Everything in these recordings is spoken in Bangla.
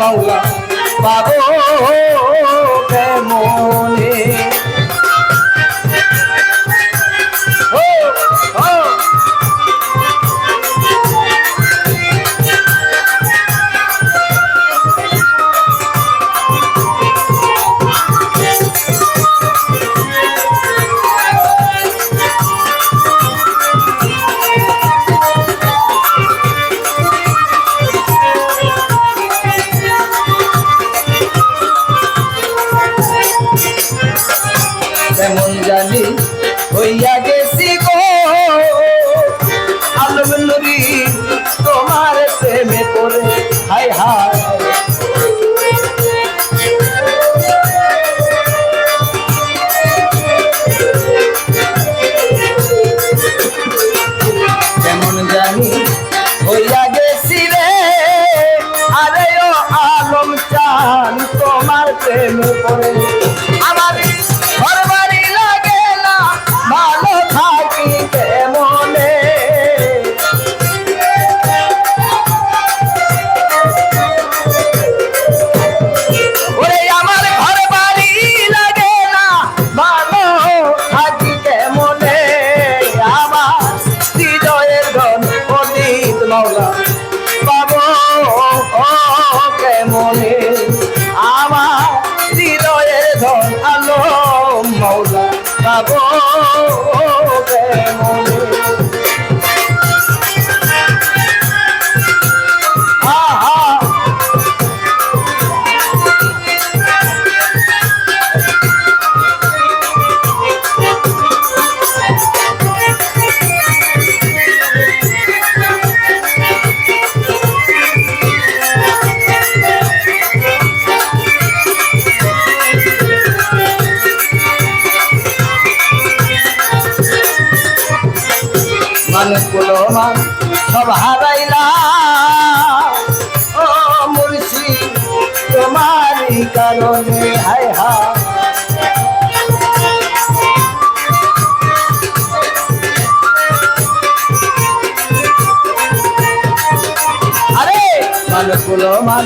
মাওলা। পাবো কেমন What? ধন কুলমান সব হারাইলাম। ও মুর্শি তোমারই কারণে, হায় হা আরে ধন কুলমান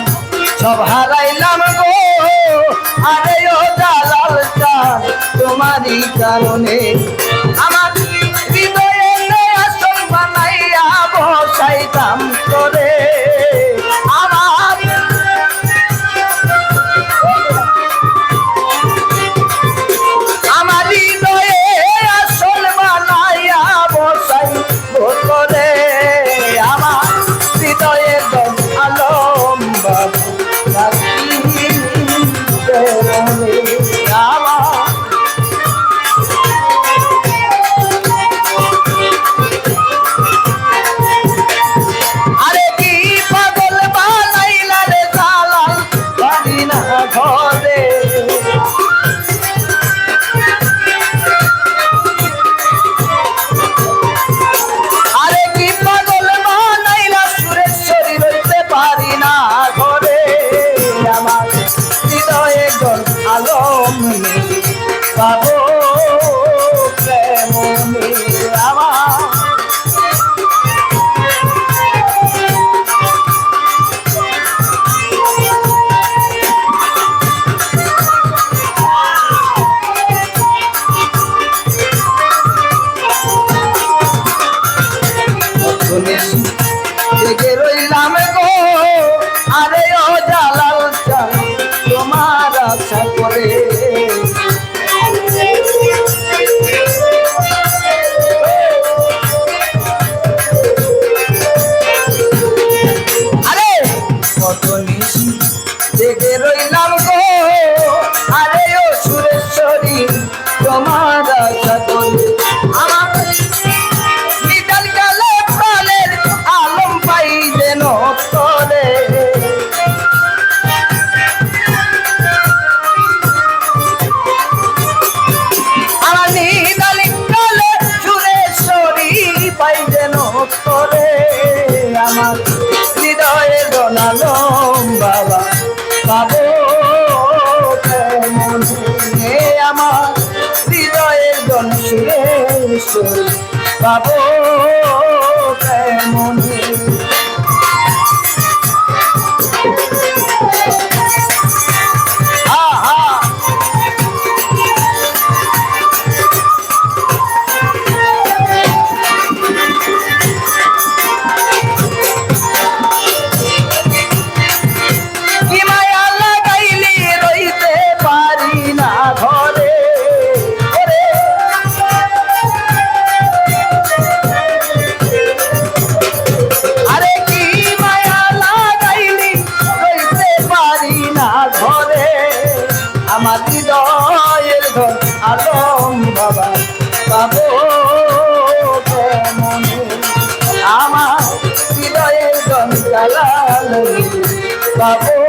সব হারাইলাম গো। আরে, ও দালাল তোমারই কারণে I'm. করে। আরে কত নিশি জেগে রইলাম গো। আরে পাবো কেমনে? পাবো